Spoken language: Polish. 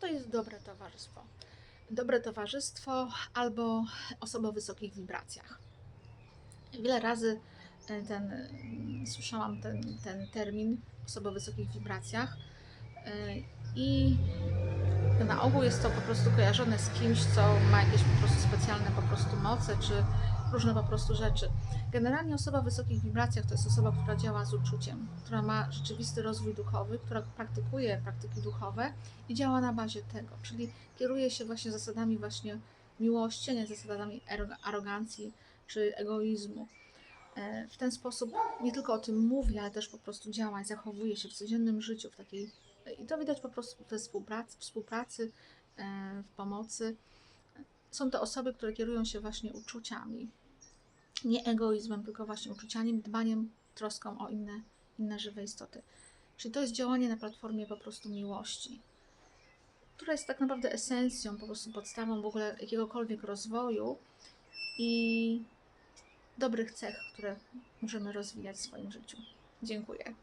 to jest dobre towarzystwo? Dobre towarzystwo albo osoba o wysokich wibracjach. Wiele razy e, ten, mm, słyszałam ten, ten termin osoba o wysokich wibracjach e, i na ogół jest to po prostu kojarzone z kimś, co ma jakieś po prostu specjalne po prostu moce, czy różne po prostu rzeczy. Generalnie osoba o wysokich wibracjach to jest osoba, która działa z uczuciem, która ma rzeczywisty rozwój duchowy, która praktykuje praktyki duchowe i działa na bazie tego, czyli kieruje się właśnie zasadami właśnie miłości, a nie zasadami arogancji czy egoizmu. E, W ten sposób nie tylko o tym mówi, ale też po prostu działa i zachowuje się w codziennym życiu w takiej i to widać po prostu we współpracy, współpracy e, w pomocy. Są to osoby, które kierują się właśnie uczuciami, nie egoizmem, tylko właśnie uczuciami, dbaniem, troską o inne, inne żywe istoty. Czyli to jest działanie na platformie po prostu miłości, która jest tak naprawdę esencją, po prostu podstawą w ogóle jakiegokolwiek rozwoju i dobrych cech, które możemy rozwijać w swoim życiu. Dziękuję.